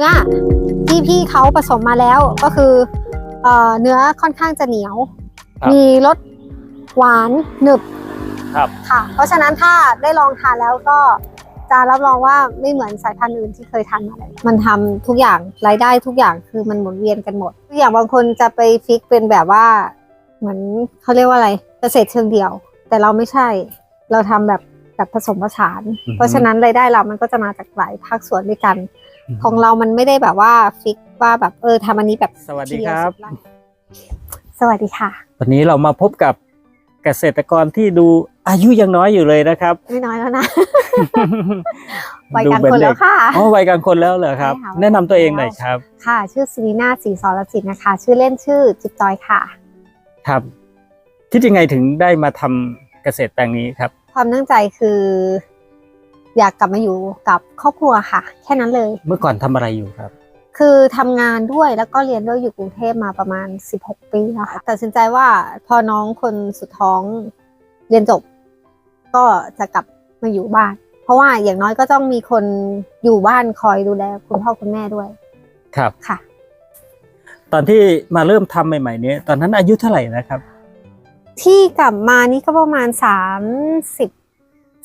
เนื้อที่พี่เขาผสมมาแล้วก็คือเอ่อเนื้อค่อนข้างจะเหนียว ครับ มีรสหวานหนึบครับ ค่ะ เพราะฉะนั้นถ้าได้ลองทานแล้วก็จะรับรองว่าไม่เหมือนสายพันธุ์อื่นที่เคยทานมาเลย มันทำทุกอย่างรายได้ทุกอย่างคือมันหมุนเวียนกันหมดอย่างบางคนจะไปฟิกเป็นแบบว่า เหมือนเขาเรียกว่าอะไรเกษตรเชิงเดี่ยว แต่เราไม่ใช่ เราทำแบบแบบผสมผสาน อือฮึ เพราะฉะนั้นรายได้เรามันก็จะมาจากหลายภาคส่วนด้วยกัน ของเรามันไม่ได้แบบว่าฟิกว่าแบบเออทำอันนี้แบบสวัสดีครับทีเยวสิไสวัสดีค่ะ วันนี้เรามาพบกับเกษตรกรที่ดูอายุยังน้อยอยู่เลยนะครับ ไม่น้อยแล้วนะวัยกลางดูคนเหมือแล้วค่ะอ๋อวัยกลางคนแล้วเหรอครับใช่ค่ะแนะนำตัวเองหน่อยครับ ค่ะ ชื่อซินีนาสีสรสินนะคะ ชื่อเล่นชื่อจิบจอยค่ะ ครับ คิดยังไงถึงได้มาทำเกษตรแปลงนี้ครับ ความตั้งใจคือ อยากกลับมาอยู่กับครอบครัวค่ะ แค่นั้นเลย เมื่อก่อนทำอะไรอยู่ครับ คือทำงานด้วยแล้วก็เรียนด้วยอยู่กรุงเทพมาประมาณ 16 ปีแล้วค่ะตัดสินใจว่าพอน้องคนสุดท้องเรียนจบ ก็จะกลับมาอยู่บ้าน เพราะว่าอย่างน้อยก็ต้องมีคนอยู่บ้านคอยดูแลคุณพ่อคุณแม่ด้วยครับ ค่ะ ตอนที่มาเริ่มทำใหม่ๆเนี้ยตอนนั้นอายุเท่าไหร่นะครับ ที่กลับมานี่ก็ประมาณสามสิบ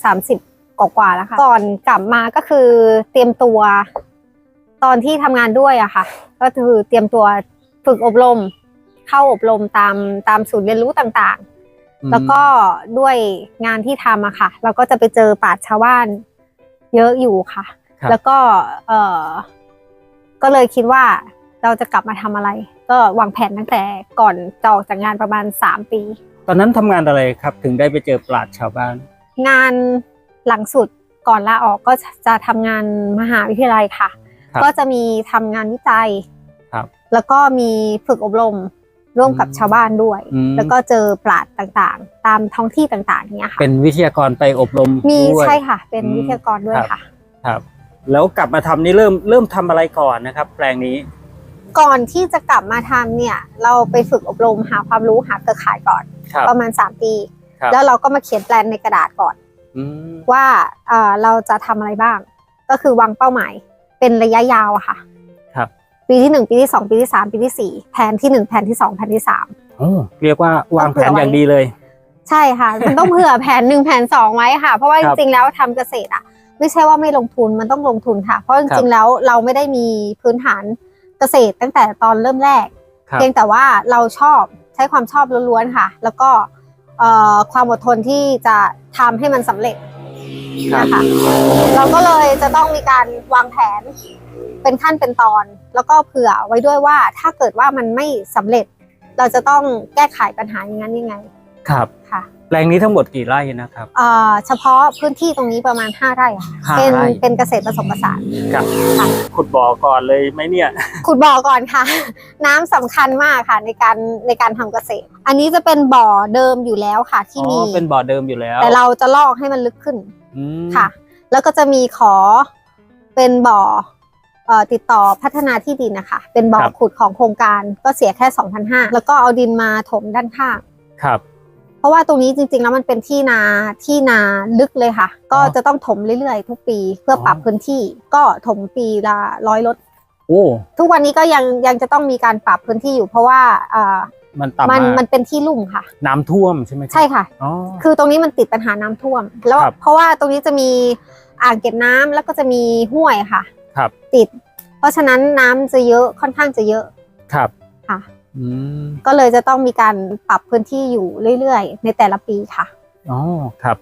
สามสิบ กว่าๆแล้วค่ะก่อนกลับมาก็คือเตรียมตัว ตอนที่ทำงานด้วยอะค่ะ ก็คือเตรียมตัวฝึกอบรม เข้าอบรมตามตามศูนย์เรียนรู้ต่างอืมๆแล้วก็ด้วยงานที่ทำอะค่ะ เราก็จะไปเจอปราชญ์ชาวบ้าน เยอะอยู่ค่ะ ครับ แล้วก็เออก็เลยคิดว่าเราจะกลับมาทำอะไร ก็วางแผนตั้งแต่ก่อนจะออกจากงานประมาณสามปี ตอนนั้นทำงานอะไรครับ ถึงได้ไปเจอปราชญ์ชาวบ้าน งาน หลังสุดก่อนลาออกก็จะทำงานมหาวิทยาลัยค่ะ ครับก็จะมีทำงานวิจัยครับ แล้วก็มีฝึกอบรมร่วมกับอืมชาวบ้านด้วย อืมแล้วก็เจอปราชญ์ต่างๆ ตามท้องที่ต่างๆเนี้ยค่ะ เป็นวิทยากรไปอบรมมีด้วย ใช่ค่ะ เป็นอืมวิทยากรด้วยครับ ค่ะ ครับ แล้วกลับมาทำนี่เริ่มเริ่มทำอะไรก่อนนะครับ แปลงนี้ก่อนที่จะกลับมาทำเนี่ย เราไปฝึกอบรมหาความรู้หาเครือข่ายก่อน ครับ ประมาณ 3 ปี ครับ แล้วเราก็มาเขียนแปลนในกระดาษก่อนอืม ว่าเอ่อเราจะทำอะไรบ้าง ก็คือวางเป้าหมายเป็นระยะยาวอะค่ะ ครับ ปีที่หนึ่งปีที่สองปีที่สามปีที่สี่แผนที่หนึ่งแผนที่สองแผนที่สามโอ้เรียกว่าวางแผนต้องเผื่อไว้อย่างดีเลย ใช่ค่ะ มันต้องเผื่อแผนหนึ่งแผนสองไว้ค่ะ เพราะว่าคจรับริงๆแล้วทำเกษตรอะไม่ใช่ว่าไม่ลงทุนมันต้องลงทุนค่ะ เพราะจครัริงบๆแล้วเราไม่ได้มีพื้นฐานเกษตรตั้งแต่ตอนเริ่มแรกครับเพียงแต่ว่าเราชอบใช้ความชอบล้วนๆค่ะ แล้วก็เอ่อ ความอดทนที่จะทำให้มันสำเร็จครับนะคะเราก็เลยจะต้องมีการวางแผนเป็นขั้นเป็นตอน แล้วก็เผื่อไว้ด้วยว่าถ้าเกิดว่ามันไม่สำเร็จ เราจะต้องแก้ไขปัญหาอย่างนั้นยังไงครับค่ะแปลงนี้ทั้งหมดกี่ไร่นะครับเอ่อเฉพาะพื้นที่ตรงนี้ประมาณ 5 ไร่ค่ะห้าเป็นไร่ เป็นเกษตรผสมผสานครับ ค่ะ ขุดบ่อก่อนเลยไหมเนี่ย ขุดบ่อก่อนค่ะ น้ำสำคัญมากค่ะในการในการทำเกษตร อันนี้จะเป็นบ่อเดิมอยู่แล้วค่ะ ที่อ๋มีอเป็นบ่อเดิมอยู่แล้ว แต่เราจะลอกให้มันลึกขึ้นอืมค่ะ แล้วก็จะมีขอเป็นบ่อเอ่อติดต่อพัฒนาที่ดินนะคะ เป็นบ่อขุดของโครงการก็เสียแค่2,500แล้วก็เอาดินมาถมด้านข้าง ครับ เพราะว่าตรงนี้จริงๆแล้วมันเป็นที่นาที่นาลึกเลยค่ะ ก็อ๋อจะต้องถมเรื่อยๆ ทุกปีเพื่อปรับอ๋อ พื้นที่ก็ถมปีละร้อยรถ โอ้ ทุกวันนี้ก็ยังยังจะต้องมีการปรับพื้นที่อยู่เพราะว่าเอ่อ มันต่ำมันมากมันเป็นที่ลุ่มค่ะ น้ำท่วมใช่ไหมรับใช่ค่ะ อ๋อ คือตรงนี้มันติดปัญหาน้ำท่วม แล้วครับเพราะว่าตรงนี้จะมีอ่างเก็บน้ำแล้วก็จะมีห้วยค่ะครับ ติด เพราะฉะนั้นน้ำจะเยอะค่อนข้างจะเยอะครับ ค่ะ อืมก็เลยจะต้องมีการปรับพื้นที่อยู่เรื่อยๆ ในแต่ละปีค่ะ อ๋อครับ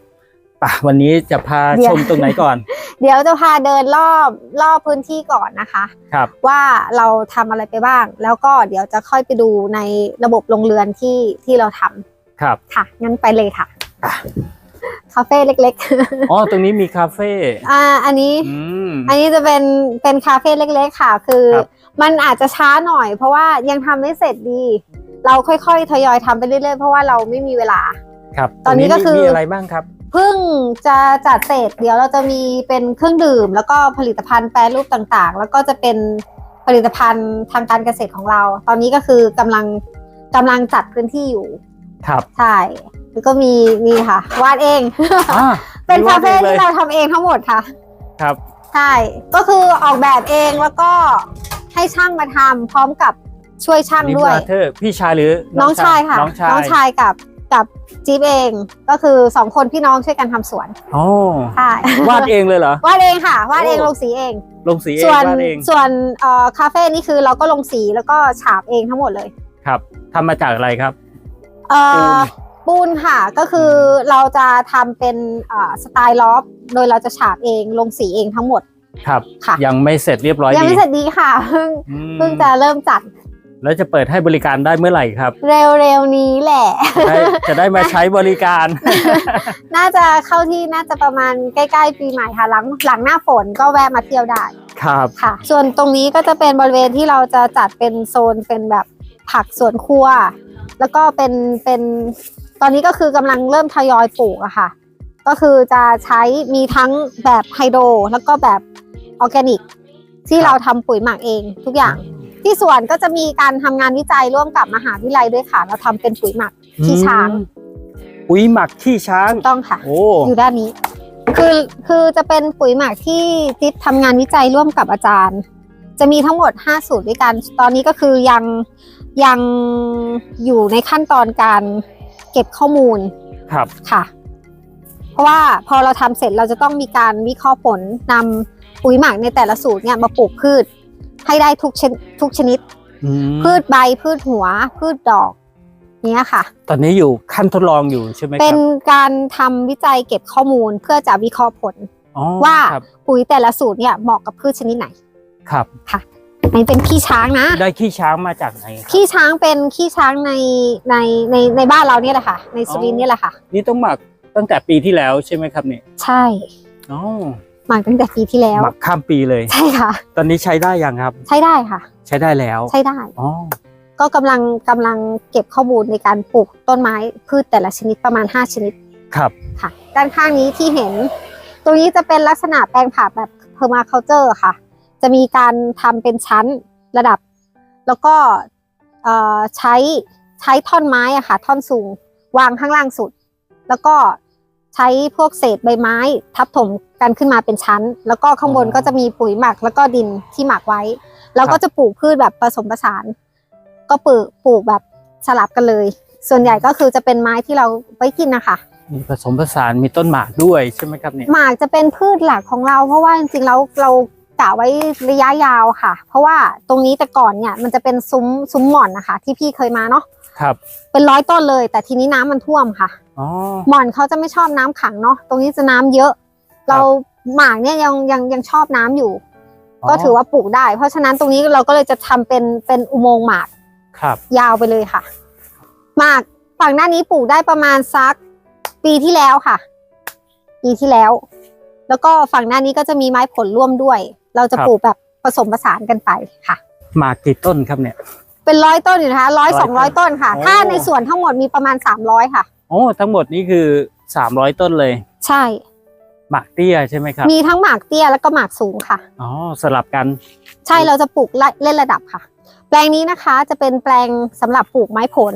ป่ะวันนี้จะพาเดี๋ชยวมตรงไหนก่อน เดี๋ยวจะพาเดินรอบรอบพื้นที่ก่อนนะคะ ครับ ว่าเราทำอะไรไปบ้าง แล้วก็เดี๋ยวจะค่อยไปดูในระบบโรงเรือนที่ที่เราทำครับ ค่ะงั้นไปเลยค่ะอะ คาเฟ่เล็กอ๋อ ตรงนี้มีคาเฟ่ๆ อ่าอันนี้ อืม อันนี้จะเป็นเป็นคาเฟ่เล็กๆค่ะ คือครับ มันอาจจะช้าหน่อย เพราะว่ายังทำไม่เสร็จดี เราค่อยๆทยอยทำไปเรื่อยๆ เพราะว่าเราไม่มีเวลา ครับตอนนี้ก็คือ มีอะไรบ้างครับ เพิ่งจะจัดเสร็จเดี๋ยวเราจะมีเป็นเครื่องดื่ม แล้วก็ผลิตภัณฑ์แปรรูปต่างๆ แล้วก็จะเป็นผลิตภัณฑ์ทางการเกษตรของเรา ตอนนี้ก็คือกำลังกำลังจัดพื้นที่อยู่ ครับ ใช่แล้วก็มีนี่ค่ะ วาดเองอ่าเป็นมีคาวดเฟ่องลที่ยเราทำเองทั้งหมดค่ะ ครับ ใช่ ก็คือออกแบบเองแล้วก็ให้ช่างมาทำพร้อมกับช่วยช่างนี่ด้วยบราเธอร์พี่ชายหรือ น้องชายค่ะ น้องชายน้องชายกับกับ จิ๊บเองก็คือสองคนพี่น้องช่วยกันทำสวนโอ้ใช่วาดเองเลยเหรอ วาดเองค่ะวาดเองโอ้ ลงสีเอง ลงสีเองส่วนวาดเองส่วนเอ่อคาเฟ่นี่คือเราก็ลงสีแล้วก็ฉาบเองทั้งหมดเลยครับทำมาจากอะไรครับ เอ่ปูอน ปูนค่ะก็คือเราจะทำเป็นเอ่อสไตล์ลอฟโดยเราจะฉาบเองลงสีเองทั้งหมดครับ ค่ะยังไม่เสร็จเรียบร้อยยังดีไม่เสร็จดีค่ะเพิ่งอืมเพิ่งจะเริ่มจัด แล้วจะเปิดให้บริการได้เมื่อไหร่ครับ เร็วๆนี้แหละจะได้จะได้มาใช้บริการ น่าจะเข้าที่น่าจะประมาณใกล้ๆปีใหม่ค่ะหลังหลังหน้าฝนก็แวะมาเที่ยวได้ครับค่ะ ส่วนตรงนี้ก็จะเป็นบริเวณที่เราจะจัดเป็นโซนเป็นแบบผักสวนครัว แล้วก็เป็นเป็นตอนนี้ก็คือกำลังเริ่มทยอยปลูกอะค่ะ ก็คือจะใช้มีทั้งแบบไฮโดรแล้วก็แบบออร์แกนิก ที่เราทำปุ๋ยหมักเองทุกอย่าง ที่สวนก็จะมีการทำงานวิจัยร่วมกับมหาวิทยาลัยด้วยค่ะ เราทำเป็นปุ๋ยหมักขี้ช้างอืมปุ๋ยหมักขี้ช้างถูกต้องค่ะ โอ้อยู่ด้านนี้ คือคือจะเป็นปุ๋ยหมักที่จิ๊บทำงานวิจัยร่วมกับอาจารย์ จะมีทั้งหมด 5 สูตรด้วยกัน ตอนนี้ก็คือยังยังอยู่ในขั้นตอนการเก็บข้อมูลครับค่ะ เพราะว่าพอเราทำเสร็จเราจะต้องมีการวิเคราะห์ผลนำปุ๋ยหมักในแต่ละสูตรเนี่ยมาปลูกพืช ให้ได้ทุกชนทุกชนิด อืมพืชใบพืชหัว พืชดอกเนี้ยค่ะ ตอนนี้อยู่ขั้นทดลองอยู่ใช่ไหมคเป็รันบการทำวิจัยเก็บข้อมูลเพื่อจะวิเคราะห์ผล อ๋อว่าครับปุ๋ยแต่ละสูตรเนี่ยเหมาะกับพืชชนิดไหนครับอันนี้เป็นขี้ช้างนะได้ขี้ช้างมาจากไหนครับ ขี้ช้างเป็นขี้ช้างในในในในบ้านเราเนี่ยแหละค่ะ ในสุรินทร์เนี่ยแหละค่ะ นี่ต้องหมักตั้งแต่ปีที่แล้วใช่ไหมครับเนี่ยใช่ อ๋อ หมักตั้งแต่ปีที่แล้วหมักข้ามปีเลย ใช่ค่ะ ตอนนี้ใช้ได้ยังครับ ใช้ได้ค่ะ ใช้ได้แล้วใช้ได้อ๋อก็กำลังกำลังเก็บข้อมูลในการปลูกต้นไม้พืชแต่ละชนิดประมาณ 5 ชนิดครับค่ะ ด้านข้างนี้ที่เห็น ตรงนี้จะเป็นลักษณะแปลงผักแบบเพอร์มาเคาเจอร์ค่ะ จะมีการทำเป็นชั้นระดับ แล้วก็เอ่อใช้ใช้ท่อนไม้อะค่ะ ท่อนสูงวางข้างล่างสุด แล้วก็ ใช้พวกเศษใบไม้ ทับถมกันขึ้นมาเป็นชั้น แล้วก็ข้างบนอ๋อก็จะมีปุ๋ยหมักแล้วก็ดินที่หมักไว้ แล้วครัก็บจะปลูกพืชแบบผสมผสาน ก็ปลูกปลูกแบบสลับกันเลย ส่วนใหญ่ก็คือจะเป็นไม้ที่เราไว้กินนะคะมีผสมผสานมีต้นหมากด้วยใช่ไหมครับเนี่ยหมากจะเป็นพืชหลักของเรา เพราะว่าจริงๆแล้วเรากะไว้ระยะยาวค่ะ เพราะว่าตรงนี้แต่ก่อนเนี่ยมันจะเป็นซุ้มซุ้มหม่อนนะคะ ที่พี่เคยมาเนาะครับ เป็นร้อยต้นเลย แต่ทีนี้น้ำมันท่วมค่ะอ๋อ หม่อนเขาจะไม่ชอบน้ำขังเนาะตรงนี้จะน้ำเยอะ เราหมากเนี่ยยังยังยังชอบน้ำอยู่ ก็ถือว่าปลูกได้ เพราะฉะนั้นตรงนี้เราก็เลยจะทำเป็นเป็นอุโมงค์หมากครับ ยาวไปเลยค่ะ หมากฝั่งหน้านี้ปลูกได้ประมาณสักปีที่แล้วค่ะ ปีที่แล้ว แล้วก็ฝั่งหน้านี้ก็จะมีไม้ผลร่วมด้วย เราจะครับปลูกแบบผสมผสานกันไปค่ะ หมากกี่ต้นครับเนี่ย เป็นร้อยต้นอยู่นะคะร้อยร้สออยงร้อยต้ต้นนค่ะโอ้ถ้าในสวนทั้งหมดมีประมาณสามร้อยค่ะโอ้ทั้งหมดนี้คือสามร้อยต้นเลย ใช่ หมากเตี้ยใช่ไหมครับ มีทั้งหมากเตี้ยแล้วก็หมากสูงค่ะ อ๋อสลับกัน ใช่เราจะปลูกไล่เล่นระดับค่ะ แปลงนี้นะคะจะเป็นแปลงสำหรับปลูกไม้ผล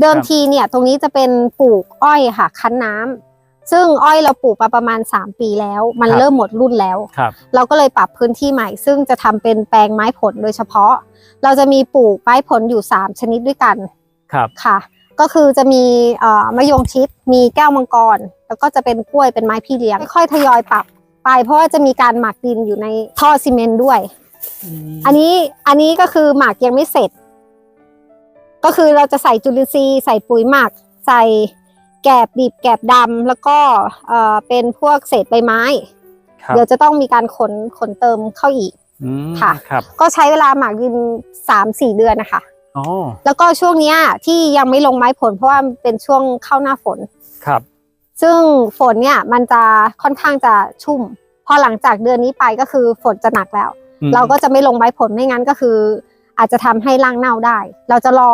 เดิมครับทีเนี่ยตรงนี้จะเป็นปลูกอ้อยค่ะ คั้นน้ำซึ่งอ้อยเราปลูกมาประมาณ 3 ปีแล้ว มันเริ่มหมดรุ่นแล้วครับเราก็เลยปรับพื้นที่ใหม่ ซึ่งจะทำเป็นแปลงไม้ผลโดยเฉพาะ เราจะมีปลูกไม้ผลอยู่ 3 ชนิดด้วยกันครับค่ะ ก็คือจะมีเอ่อมะยงชิดมีแก้วมังกร แล้วก็จะเป็นกล้วยเป็นไม้พี่เลี้ยง ค่อยๆทยอยปรับไป เพราะว่าจะมีการหมักดินอยู่ในท่อซีเมนต์ด้วย อันนี้อันนี้ก็คือหมักยังไม่เสร็จ ก็คือเราจะใส่จุลินทรีย์ใส่ปุ๋ยหมัก ใส่แกบดิบแกบดำแล้วก็เอ่อเป็นพวกเศษใบไม้ครับเดี๋ยวจะต้องมีการขนขนเติมเข้าอีกอืมค่ะครับก็ใช้เวลาหมักดินสามสี่เดือนนะคะอ๋อ แล้วก็ช่วงเนี้ยที่ยังไม่ลงไม้ผลเพราะว่ามันเป็นช่วงเข้าหน้าฝนครับ ซึ่งฝนเนี่ยมันจะค่อนข้างจะชุ่ม พอหลังจากเดือนนี้ไปก็คือฝนจะหนักแล้วอืมเราก็จะไม่ลงไม้ผลไม่งั้นก็คือ อาจจะทำให้ร่างเน่าได้ เราจะรอ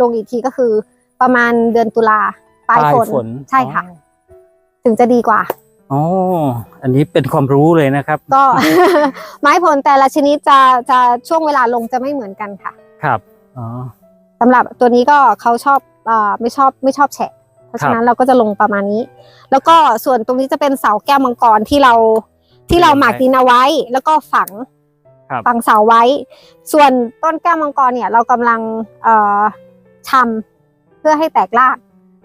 ลงอีกทีก็คือ ประมาณเดือนตุลาปลายฝนฝนใช่ค่ะ ถึงจะดีกว่าอ๋อ อันนี้เป็นความรู้เลยนะครับ ก็ไม้ผลแต่ละชนิดจะจะช่วงเวลาลงจะไม่เหมือนกันค่ะ ครับอ๋อ สำหรับตัวนี้ก็เขาชอบอ่าไม่ชอบไม่ชอบแฉะ เพราะฉะนั้นเราก็จะลงประมาณนี้ แล้วก็ส่วนตรงนี้จะเป็นเสาแก้วมังกรที่เราที่เราหมักดินเอาไว้ แล้วก็ฝังครับฝังเสาไว้ ส่วนต้นแก้วมังกรเนี่ย เรากำลังเอ่อทำเพื่อให้แตกราก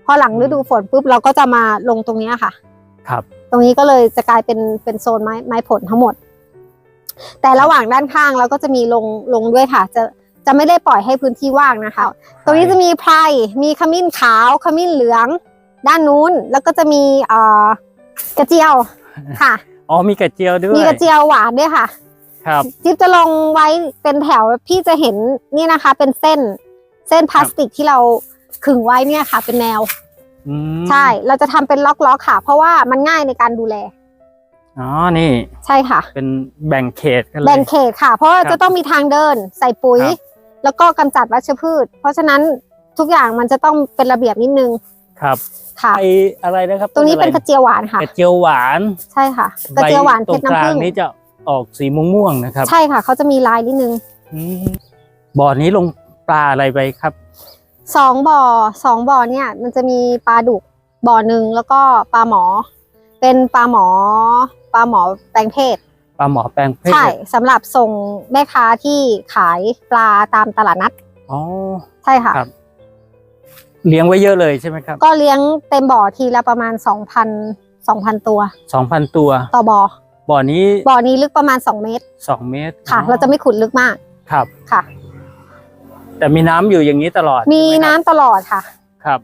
พอหลังฤดูฝนปุ๊บเราก็จะมาลงตรงเนี้ยค่ะ ครับ ตรงนี้ก็เลยจะกลายเป็นเป็นโซนไม้ไม้ผลทั้งหมด แต่ระหว่างด้านข้างเราก็จะมีลงลงด้วยค่ะ จะ จะไม่ได้ปล่อยให้พื้นที่ว่างนะคะ ตรงนี้จะมีไพรมีขมิ้นขาวขมิ้นเหลือง ด้านนู้นแล้วก็จะมีเอ่อกระเจียวค่ะอ๋อมีกระเจียวด้วยมีกระเจียวหวานด้วยค่ะ ครับจิ๊บจะลงไว้เป็นแถวพี่จะเห็นนี่นะคะ เป็นเส้นเส้นพลาสติกที่เราขึงไว้เนี่ยค่ะ เป็นแนวอืมใช่ เราจะทำเป็นล็อกๆค่ะ เพราะว่ามันง่ายในการดูแลอ๋อนี่ ใช่ค่ะ เป็นแบ่งเขตกันเลยแบ่งเขตค่ะ เพราะว่าครับจะต้องมีทางเดิน ใส่ปุ๋ยครับ แล้วก็กำจัดวัชพืช เพราะฉะนั้นทุกอย่างมันจะต้องเป็นระเบียบนิดนึงครับค่ะ ไออะไรนะครับตรงนี้เป็นอะกระเจียวหวานค่ะกระเจียวหวานใช่ค่ะกระเจียวหวานใบเพตรชรงกน้ำลาผึ้งงนี้จะออกสีม่วงๆนะครับ ใช่ค่ะเขาจะมีลายนิดนึงอืมบ่อนี้ลงปลาอะไรไปครับสองบ่อสองบ่อเนี่ย มันจะมีปลาดุกบ่อหนึ่งแล้วก็ปลาหมอ เป็นปลาหมอ ปลาหมอแปลงเพศ ปลาหมอแปลงเพศใช่สำหรับส่งแม่ค้าที่ขายปลาตามตลาดนัดอ๋อ ใช่ค่ะ ครับ เลี้ยงไว้เยอะเลยใช่ไหมครับก็เลี้ยงเต็มบ่อทีละประมาณ2,000 2,000ตัวสองพันตัว ต่อบ่อบ่อนี้บ่อนี้ลึกประมาณ2เมตรสองเมตรค่ะ อ๋อเราจะไม่ขุดลึกมากครับ ค่ะ แต่มีน้ำอยู่อย่างนี้ตลอดมีใช่ไหน้ำครับตลอดค่ะ ครับ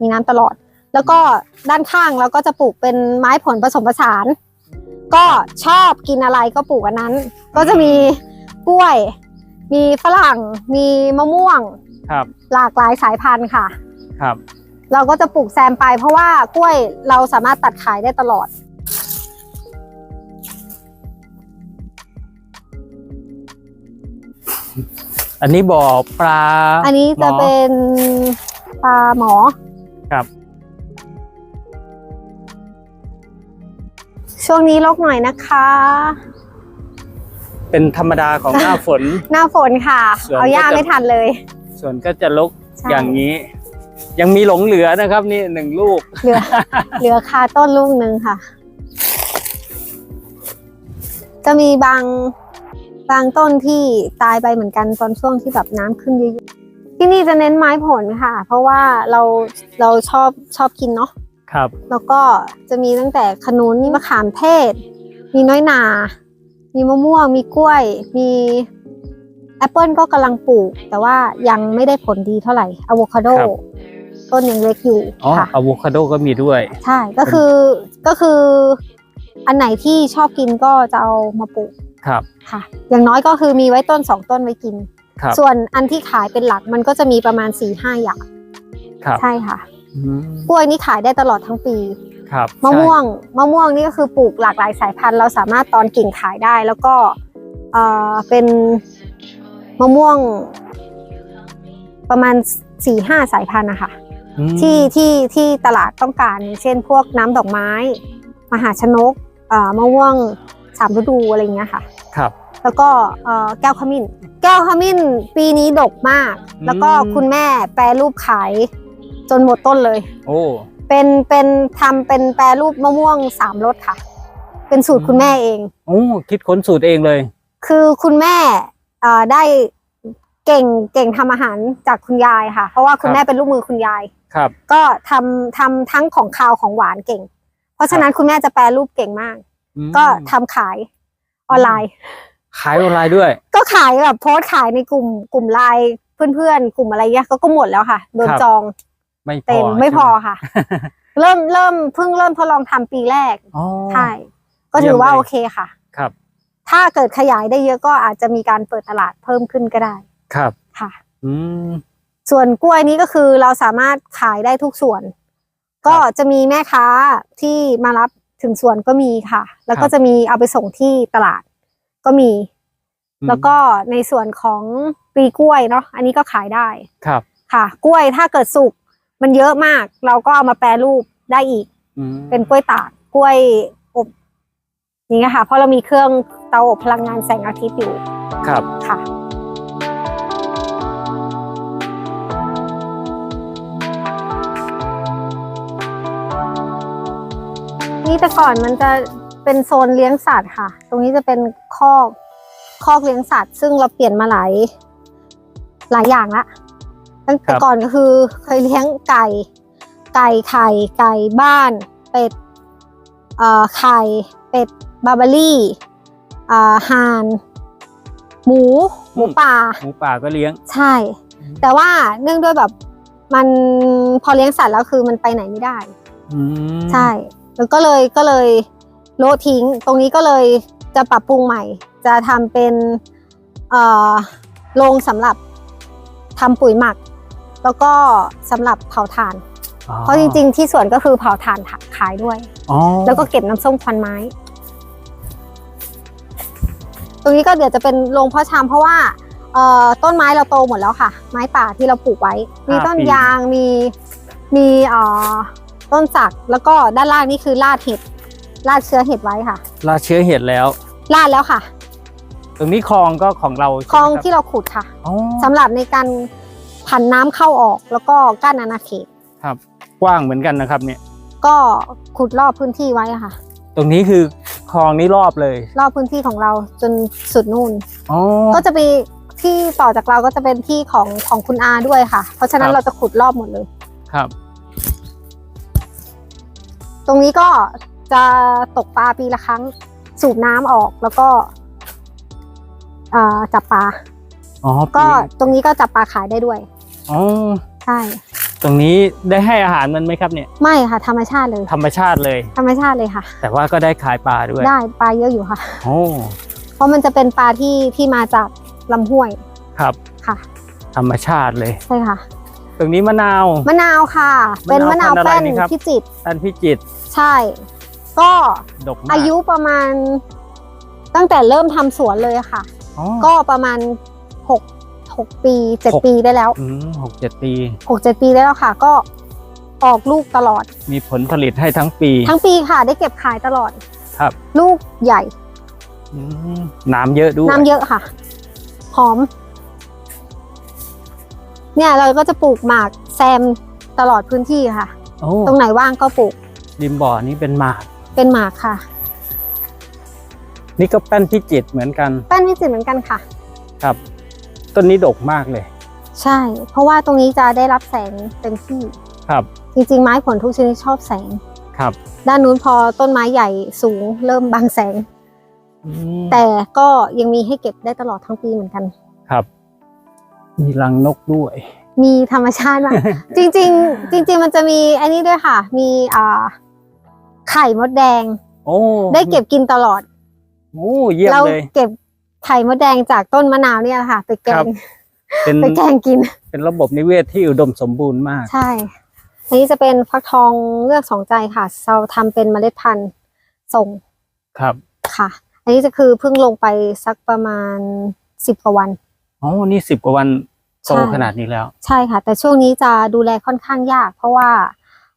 มีน้ำตลอด แล้วก็ด้านข้างเราก็จะปลูกเป็นไม้ผลผสมผสาน ก็ชอบกินอะไรก็ปลูกอันนั้น ก็จะมีกล้วย มีฝรั่ง มีมะม่วง ครับ หลากหลายสายพันธุ์ค่ะ ครับ เราก็จะปลูกแซมไปเพราะว่ากล้วยเราสามารถตัดขายได้ตลอด อันนี้บ่อปลาอันนี้จะหมอเป็นปลาหมอ ครับ ช่วงนี้ลกหน่อยนะคะ เป็นธรรมดาของหน้าฝน หน้าฝนค่ะ ส่วนเอาย่าก็จะ ไม่ทันเลย ส่วนก็จะลกใช่ อย่างนี้ ยังมีหลงเหลือนะครับนี่หนึ่งลูก เหลือ เหลือคาต้นลูกหนึ่งค่ะ จะมีบางบางต้นที่ตายไปเหมือนกันตอนช่วงที่แบบน้ำขึ้นเยอะๆที่นี่จะเน้นไม้ผลค่ะ เพราะว่าเราเราชอบชอบกินเนาะ ครับ แล้วก็จะมีตั้งแต่ขนุนมีมะขามเทศ มีน้อยนา มีมะม่วง มีกล้วย มีแอปเปิลก็กำลังปลูก แต่ว่ายังไม่ได้ผลดีเท่าไหร่อะโวคาโดครับ ต้นยังเล็กอยู่อ๋อค่ะ อะโวคาโดก็มีด้วย ใช่ก็คือก็คือ อันไหนที่ชอบกินก็จะเอามาปลูกครับ ค่ะ อย่างน้อยก็คือมีไว้ต้นสองต้นไว้กิน ครับ ส่วนอันที่ขายเป็นหลักมันก็จะมีประมาณ4ี่ห้าอย่างครับ ใช่ค่ะอืม กล้วยนี่ขายได้ตลอดทั้งปีครับมะม่วใช่งมะม่วงนี่ก็คือปลูกหลากหลายสายพันธุ์ เราสามารถตอนกิ่งขายได้ แล้วก็เอ่อเป็นมะม่วง ประมาณสี่ห้าสายพันธุ์นะคะอืมที่ที่ที่ตลาดต้องการอย่างเช่นพวกน้ำดอกไม้ มหาชนกเอ่อมะม่วงสามฤดูอะไรอย่างเงี้ยค่ะ ครับ แล้วก็เอ่อแก้วขมิ้น แก้วขมิ้นปีนี้ดกมากอืมแล้วก็คุณแม่แปรรูปขาย จนหมดต้นเลย โอ้เป็นเป็นทำเป็นแปรรูปมะม่วงสามรสค่ะ เป็นสูตรอืมคุณแม่เอง โอ้คิดค้นสูตรเองเลย คือคุณแม่เอ่อได้เก่งเก่งทำอาหารจากคุณยายค่ะ เพราะว่าคุณครับแม่เป็นลูกมือคุณยาย ครับ ก็ทำทำทั้งของคาวของหวานเก่ง เพราะฉะนั้นคุณแม่จะแปรรูปเก่งมาก อืมก็ทำขายออนไลน์ ขายออนไลน์ด้วย ก็ขายแบบโพสต์ขายในกลุ่มกลุ่มไลน์เพื่อนๆ กลุ่มอะไรเงี้ยก็ก็หมดแล้วค่ะ โดนครับ จอง ไม่พอเต็มไม่พอใช่หค่ะ เริ่มเริ่มเพิ่งเริ่มทดลองทำปีแรกอ๋อใช่ก็ถือว่าเยี่ยมเลยโอเคค่ะ ครับ ถ้าเกิดขยายได้เยอะก็อาจจะมีการเปิดตลาดเพิ่มขึ้นก็ได้ ครับค่ะ อืมส่วนกล้วยนี้ก็คือเราสามารถขายได้ทุกส่วน ก็จะมีแม่ค้าที่มารับถึงสวนก็มีค่ะ แล้วคก็รับจะมีเอาไปส่งที่ตลาดก็มีอืมแล้วก็ในส่วนของปลีกล้วยเนาะอันนี้ก็ขายได้ครับ ค่ะ กล้วยถ้าเกิดสุก มันเยอะมาก เราก็เอามาแปรรูปได้อีกอืมเป็นกล้วยตากกล้วยอบนี่ค่ะ เพราะเรามีเครื่องเตาอบพลังงานแสงอาทิตย์อยู่ครับค่ะนี่แต่ก่อนมันจะเป็นโซนเลี้ยงสัตว์ค่ะ ตรงนี้จะเป็นคอกคอกเลี้ยงสัตว์ ซึ่งเราเปลี่ยนมาหลายหลายอย่างละ ตั้งแต่ก่อนก็คือ เคยเลี้ยงไก่ ไก่ไข่ไก่บ้าน เป็ดเอ่อไข่เป็ดบาร์บารี่อ่าห่านหมู หมูป่า หมูป่าก็เลี้ยง ใช่ แต่ว่าเนื่องด้วยแบบมันพอเลี้ยงสัตว์แล้วคือมันไปไหนไม่ได้อืมใช่ แล้วก็เลยก็เลยโละทิ้ง ตรงนี้ก็เลยจะปรับปรุงใหม่ จะทำเป็นเอ่อโรงสำหรับทำปุ๋ยหมัก แล้วก็สำหรับเผาถ่านอ๋อเพราะจริง ๆ ที่สวนก็คือเผาถ่านขายด้วยอ๋อแล้วก็เก็บน้ำส้มควันไม้ ตรงนี้ก็เดี๋ยวจะเป็นโรงเพาะชำเพราะว่าเอ่อต้นไม้เราโตหมดแล้วค่ะ ไม้ป่าที่เราปลูกไว้ มีต้นยางมีมีเอ่อต้นสักแล้วก็ด้านล่างนี่คือลาดเห็ดลาดเชื้อเห็ดไว้ค่ะลาเชื้อเห็ดแล้วลาดแล้วค่ะ ตรงนี้คลองก็ของเราคลองใช่ไหมรับที่เราขุดค่ะอ๋อสำหรับในการ ผันน้ำเข้าออกแล้วก็กั้นอาณาเขต ครับ กว้างเหมือนกันนะครับเนี่ย ก็ขุดรอบพื้นที่ไว้อะค่ะ ตรงนี้คือคลองนี้รอบเลยรอบพื้นที่ของเราจนสุดนู่น อ๋อ ก็จะมีที่ต่อจากเราก็จะเป็นที่ของของคุณอาด้วยค่ะ เพราะฉะนั้นครับ เราจะขุดรอบหมดเลย ครับ ตรงนี้ก็จะตกปลาปีละครั้งสูบน้ำออกแล้วก็อ่าจับปลา อ๋อก็ปีตรงนี้ก็จับปลาขายได้ด้วย อ๋อใช่ตรงนี้ได้ให้อาหารมันไหมครับเนี่ย ไม่ค่ะ ธรรมชาติเลย ธรรมชาติเลย ธรรมชาติเลยค่ะ แต่ว่าก็ได้ขายปลาด้วย ได้ปลาเยอะอยู่ค่ะ โอ้เพราะมันจะเป็นปลาที่ที่มาจากลำห้วยครับค่ะ ธรรมชาติเลย ใช่ค่ะ ตรงนี้มะนาว มะนาวค่ะ เป็นมะนาวมะนาวพันธุ์อะไรแป้นนี่ครับพิจิตรท่านพิจิตรใช่ ก็ดกมากอายุประมาณ ตั้งแต่เริ่มทำสวนเลยอะค่ะอ๋อก็ประมาณหก หกปีเจ็ดหกปีได้แล้ว อืมหกเจ็ดปีหกเจ็ดปีได้แล้วค่ะ ก็ออกลูกตลอด มีผลผลิตให้ทั้งปี ทั้งปีค่ะได้เก็บขายตลอดครับ ลูกใหญ่อืมน้ำเยอะด้วยน้ำเยอะค่ะ หอม เนี่ยเราก็จะปลูกหมากแซมตลอดพื้นที่ค่ะ โอ้ตรงไหนว่างก็ปลูกริมบ่อนี้เป็นหมาก เป็นหมากค่ะนี่ก็แป้นพิจิตรเหมือนกัน แป้นวิจิตรเหมือนกันค่ะ ครับ ต้นนี้ดกมากเลย ใช่ เพราะว่าตรงนี้จะได้รับแสงเต็มที่ครับ จริงๆ ไม้ผลทุกชนิดชอบแสงครับ ด้านนู้นพอต้นไม้ใหญ่สูงเริ่มบังแสงอืมแต่ก็ยังมีให้เก็บได้ตลอดทั้งปีเหมือนกัน ครับ มีรังนกด้วย มีธรรมชาติมาก จริง ๆ จริง ๆ มันจะมีอันนี้ด้วยค่ะ มีอ่าไข่มดแดง โอ้ได้เก็บกินตลอดโอ้เยี่ยมเราเลยเก็บ ไข่มดแดงจากต้นมะนาวเนี่ยแหละค่ะ ไปแกครังบเป็นไปแกงกิน เป็นระบบนิเวศที่อุดมสมบูรณ์มาก ใช่อันนี้จะเป็นฟักทองเลือกสองใจค่ะ เราทำเป็นเมล็ดพันธุ์ส่งครับค่ะ อันนี้จะคือเพิ่งลงไปสักประมาณสิบกว่าวันอ๋อนี่สิบกว่าวันโตใช่ขนาดนี้แล้ว ใช่ค่ะ แต่ช่วงนี้จะดูแลค่อนข้างยาก เพราะว่า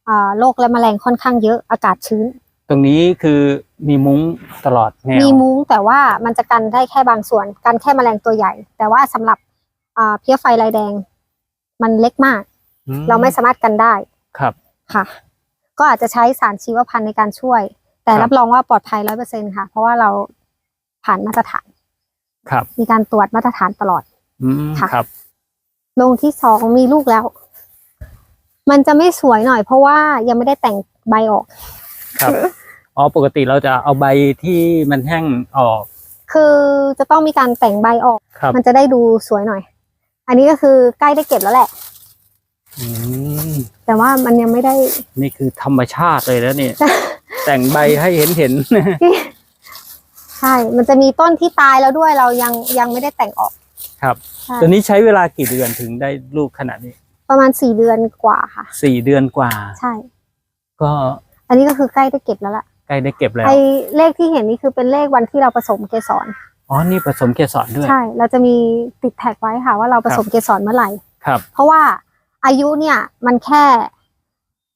อ่าโรคและแมลงค่อนข้างเยอะอากาศชื้น ตรงนี้คือมีมุ้งตลอดแนวมีมุ้งแต่ว่ามันจะกันได้แค่บางส่วน กันแค่แมลงตัวใหญ่ แต่ว่าสำหรับอ่าเพี้ยไฟลายแดง มันเล็กมากอืเราไม่สามารถกันได้ครับค่ะ ก็อาจจะใช้สารชีวพันธุ์ในการช่วย แต่ครับรับรองว่าปลอดภัยร้อยเปอร์เซ็นค่ะ เพราะว่าเราผ่านมาตรฐาน ครับ มีการตรวจมาตรฐานตลอดอืมค่ะครับโรงที่สองมีลูกแล้ว มันจะไม่สวยหน่อยเพราะว่ายังไม่ได้แต่งใบออก ครับ อ๋อปกติเราจะเอาใบที่มันแห้งออก คือจะต้องมีการแต่งใบออก ครับมันจะได้ดูสวยหน่อย อันนี้ก็คือใกล้ได้เก็บแล้วแหละ อืมแต่ว่ามันยังไม่ได้ นี่คือธรรมชาติเลยแล้วเนี่ย แต่งใบให้เห็นเห็น ใช่ มันจะมีต้นที่ตายแล้วด้วยเรายังยังไม่ได้แต่งออกครับ ใช่ตัวนี้ใช้เวลากี่เดือนถึงได้ลูกขนาดนี้ประมาณสี่เดือนกว่าค่ะ สี่เดือนกว่า ใช่ ก็อันนี้ก็คือใกล้ได้เก็บแล้วล่ะ ใกล้ได้เก็บแล้วไอเลขที่เห็นนี่คือเป็นเลขวันที่เราผสมเกสรอ๋อนี่ผสมเกสรด้วยใช่ เราจะมีติดแท็กไว้ค่ะ ว่าเราผสมเกสรเมื่อไหร่ครับ เพราะว่าอายุเนี่ยมันแค่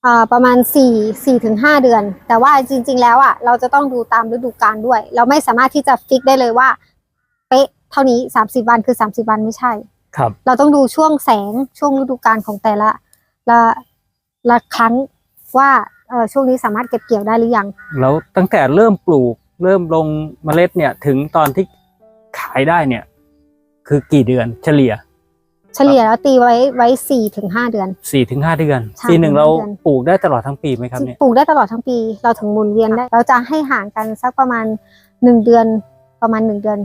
อ่าประมาณสี่สี่ถึงห้าเดือน แต่ว่าจริง ๆ แล้วอะเราจะต้องดูตามฤดูกาลด้วย เราไม่สามารถที่จะฟิกได้เลยว่า เป๊ะเท่านี้สามสิบวันคือสามสิบวันไม่ใช่ ครับ เราต้องดูช่วงแสงช่วงฤดูกาลของแต่ละละละครั้งว่าเออช่วงนี้สามารถเก็บเกี่ยวได้หรือยัง แล้วตั้งแต่เริ่มปลูก เริ่มลงเมล็ดเนี่ยถึงตอนที่ขายได้เนี่ย คือกี่เดือนเฉลี่ย เฉลี่ยแล้วตีไว้ไว้สี่ถึงห้าเดือนสี่ถึงห้าเดือนใช่ปีหนึ่งห้าเราเดือนปลูกได้ตลอดทั้งปีไหมครับเนี่ยปลูกได้ตลอดทั้งปี เราถึงหมุนเวียนได้ เราจะให้ห่างกันสักประมาณหนึ่งเดือนประมาณหนึ่งเดือน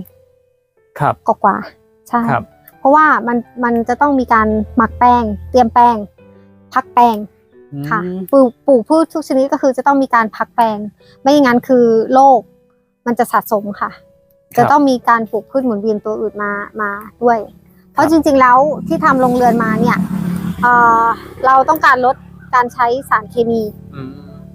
ครับกว่าๆใช่ครับเพราะว่ามันมันจะต้องมีการหมักแป้ง เตรียมแป้ง พักแป้ง ค่ะอืมปลูกปลูกพืชทุกชนิดก็คือจะต้องมีการพักแปลง ไม่อย่างนั้นคือโรคมันจะสะสมค่ะ จะต้องมีการปลูกพืชหมุนเวียนตัวอื่นมามาด้วย เพราะจริง ๆ แล้วที่ทำโรงเรือนมาเนี่ยเอ่อเราต้องการลดการใช้สารเคมีอืม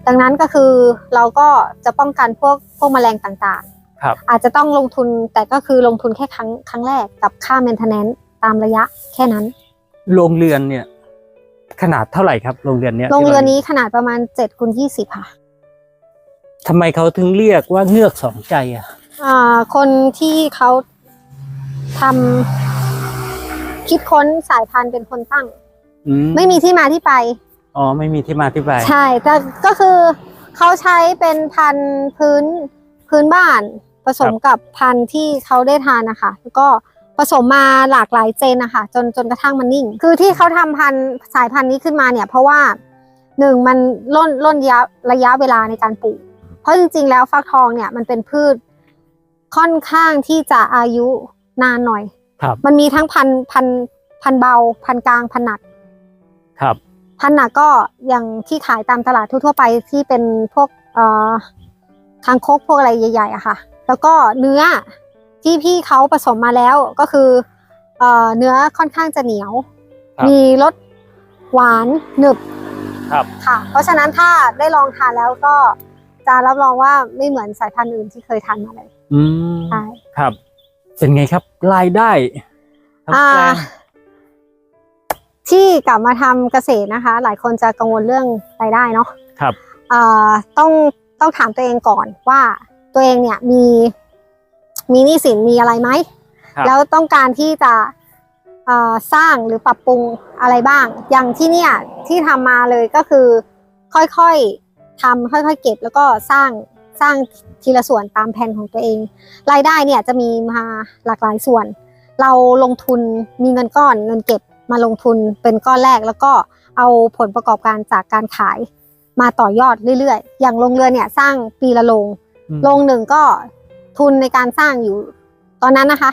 ดังนั้นก็คือเราก็จะป้องกันพวกพวกแมลงต่างครับๆอาจจะต้องลงทุนแต่ก็คือลงทุนแค่ครั้งครั้งแรกกับค่า maintenance ตามระยะแค่นั้น โรงเรือนเนี่ย ขนาดเท่าไหร่ครับโรงเรือนเนี้ยโรงเรือนนี้ขนาดประมาณ7คูณ20ค่ะทำไมเขาถึงเรียกว่าเงือกสองใจอะอ่า คนที่เขาทำคิดค้นสายพันธุ์เป็นคนตั้งอืไม่มีที่มาที่ไป อ๋อไม่มีที่มาที่ไปใช่แต่ก็คือเขาใช้เป็นพันธุ์พื้นพื้นบ้านผสมกับพันธุ์ที่เขาได้ทานนะคะแล้วก็ ผสมมาหลากหลายเจนนะคะจนจนกระทั่งมันนิ่ง คือที่เขาทำพันธุ์สายพันธุ์นี้ขึ้นมาเนี่ย เพราะว่าหนึ่งมันล่นล่นระยะระยะเวลาในการปลูก เพราะจริง ๆ แล้วฟักทองเนี่ยมันเป็นพืชค่อนข้างที่จะอายุนานหน่อย ครับ มันมีทั้งพันธุ์พันธุ์พันธุ์เบา พันธุ์กลางพันธุ์หนัก ครับ พันธุ์หนักก็อย่างที่ขายตามตลาดทั่วๆไปที่เป็นพวกเอ่อคางคกพวกอะไรใหญ่ๆอะค่ะ แล้วก็เนื้อ ที่พี่เขาผสมมาแล้วก็คือเอ่อเนื้อค่อนข้างจะเหนียว ครับมีรสหวานหนึบครับ ค่ะ เพราะฉะนั้นถ้าได้ลองทานแล้วก็จะรับรองว่าไม่เหมือนสายพันธุ์อื่นที่เคยทานมาเลยอืมใช่ ครับ เป็นไงครับรายได้ทั้งอ่า แปลงที่กลับมาทำเกษตรนะคะ หลายคนจะกังวลเรื่องรายได้เนาะครับอ่าต้องต้องถามตัวเองก่อนว่าตัวเองเนี่ยมี มีหนี้สินมีอะไรไหม ครับแล้วต้องการที่จะอ่าสร้างหรือปรับปรุงอะไรบ้าง อย่างที่เนี่ยที่ทำมาเลยก็คือ ค่อยๆทำค่อยๆ เก็บแล้วก็สร้างสร้างทีละส่วนตามแผนของตัวเอง รายได้เนี่ยจะมีมาหลากหลายส่วน เราลงทุนมีเงินก้อนเงินเก็บมาลงทุนเป็นก้อนแรก แล้วก็เอาผลประกอบการจากการขายมาต่อยอดเรื่อยๆ อย่างโรงเรือนเนี่ยสร้างปีละโรง อืม โรงหนึ่งก็ ทุนในการสร้างอยู่ตอนนั้นนะคะ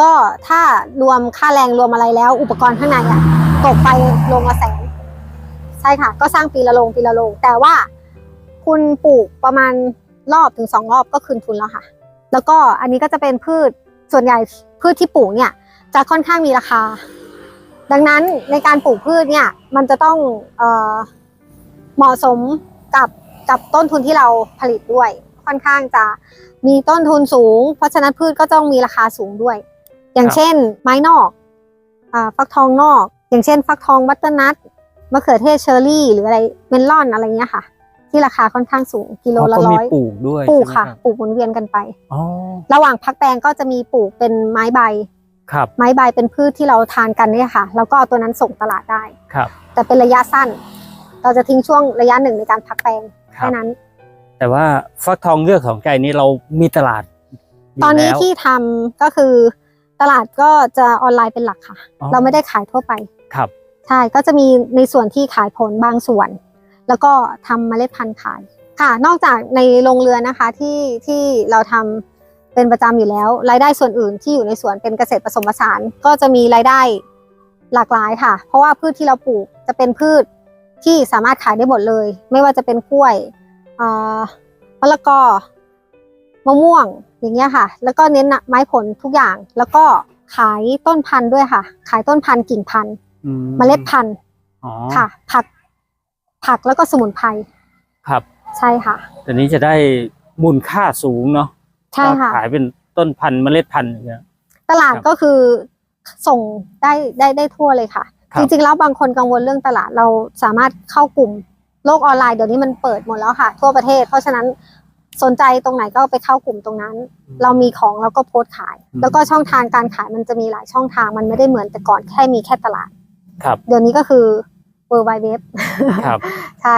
ก็ถ้ารวมค่าแรงรวมอะไรแล้ว อุปกรณ์ข้างในอะตกไปโรงละแสนใช่ค่ะ ก็สร้างปีละโรงปีละโรงแต่ว่าคุณปลูกประมาณรอบถึงสองรอบก็คืนทุนแล้วค่ะ แล้วก็อันนี้ก็จะเป็นพืชส่วนใหญ่พืชที่ปลูกเนี่ย จะค่อนข้างมีราคา ดังนั้นในการปลูกพืชเนี่ยมันจะต้องเออเหมาะสมกับกับต้นทุนที่เราผลิตด้วย ค่อนข้างจะ มีต้นทุนสูง เพราะฉะนั้นพืชก็ต้องมีราคาสูงด้วย อย่างครับเช่น ไม้นอกอาฟักทองนอก อย่างเช่น ฟักทองบัตเตอร์นัทมะเขือเทศเชอร์รี่ หรืออะไรเมลอนอะไรเงี้ยค่ะ ที่ราคาค่อนข้างสูงกิโลละอ๋อก็ร้มีอยปลูกด้วยปลูกใช่ไหมค่ะรับปลูกหมุนเวียนกันไปอ๋อระหว่างพักแปลงก็จะมีปลูกเป็นไม้ใบครับไม้ใบเป็นพืชที่เราทานกันเนี่ยค่ะแล้วก็เอาตัวนั้นส่งตลาดได้ครับ แต่เป็นระยะสั้น เราจะทิ้งช่วงระยะหนึ่งในการพักแปลงครัแค่บนั้น แต่ว่าฟักทองเงือกของใจนี้เรามีตลาดยู่ตอนนี้แล้ว ที่ทำก็คือตลาดก็จะออนไลน์เป็นหลักค่ะ อ๋อ เราไม่ได้ขายทั่วไป ครับ ใช่ก็จะมีในส่วนที่ขายผลบางส่วน แล้วก็ทำเมล็ดพันธุ์ขายค่ะ นอกจากในโรงเรือนนะคะที่ที่เราทำเป็นประจำอยู่แล้ว รายได้ส่วนอื่นที่อยู่ในสวนเป็นเกษตรผสมผสาน ก็จะมีรายได้หลากหลายค่ะ เพราะว่าพืชที่เราปลูกจะเป็นพืชที่สามารถขายได้หมดเลย ไม่ว่าจะเป็นกล้วยอ่า มะละกอมะม่วงอย่างเงี้ยค่ะ แล้วก็เน้นไม้ผลทุกอย่าง แล้วก็ขายต้นพันธุ์ด้วยค่ะ ขายต้นพันธุ์กิ่งพันธุ์อืเมล็ดพันธุ์อ๋อค่ะ ผัก ผักแล้วก็สมุนไพรครับ ใช่ค่ะแต่นี้จะได้มูลค่าสูงเนาะใช่ค่ะก็ขายเป็นต้นพันธุ์เมล็ดพันธุ์อย่างเงี้ยตลาดครับก็คือส่งได้ได้ได้ทั่วเลยค่ะครับจริงๆแล้วบางคนกังวลเรื่องตลาดเราสามารถเข้ากลุ่ม โลกออนไลน์เดี๋ยวนี้มันเปิดหมดแล้วค่ะ ทั่วประเทศ เพราะฉะนั้นสนใจตรงไหนก็ไปเข้ากลุ่มตรงนั้น เรามีของเราก็โพสต์ขายอืมแล้วก็ช่องทางการขายมันจะมีหลายช่องทางมันไม่ได้เหมือนแต่ก่อนแค่มีแค่ตลาด ครับ เดี๋ยวนี้ก็คือเวอร์ไวเว็บครับใช่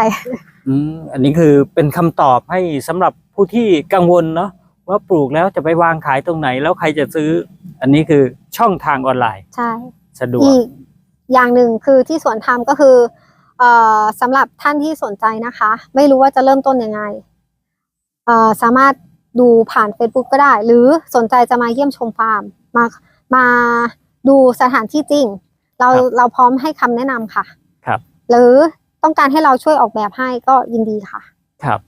อืมอันนี้คือเป็นคำตอบให้สำหรับผู้ที่กังวลเนาะว่าปลูกแล้วจะไปวางขายตรงไหนแล้วใครจะซื้อ อันนี้คือช่องทางออนไลน์ ใช่ สะดวกอีกอย่างหนึ่งคือที่สวนทำก็คือเอ่อ สำหรับท่านที่สนใจนะคะ ไม่รู้ว่าจะเริ่มต้นยังไงเอ่อสามารถดูผ่าน Facebook ก็ได้ หรือสนใจจะมาเยี่ยมชมฟาร์มมามาดูสถานที่จริง เราครับ เราพร้อมให้คำแนะนำค่ะ ครับ หรือต้องการให้เราช่วยออกแบบให้ก็ยินดีค่ะ ครับ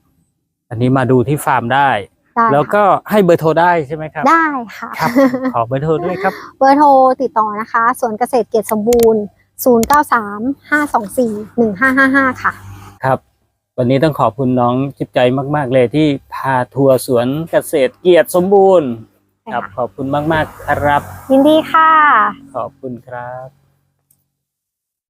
อันนี้มาดูที่ฟาร์มได้ ได้แล้วค่ะก็ให้เบอร์โทรได้ใช่ไหมครับ ได้ค่ะ ครับ ขอเบอร์โทรด้วยครับ เบอร์โทรติดต่อนะคะ สวนเกษตรเกียรติสมบูรณ์ 093 524 1555 ค่ะ ครับ วันนี้ต้องขอบคุณน้องจิบใจมาก ๆ เลยที่พาทัวร์สวนเกษตรเกียรติสมบูรณ์ ครับขอบคุณมาก ๆ ครับ ยินดีค่ะ ขอบคุณครับ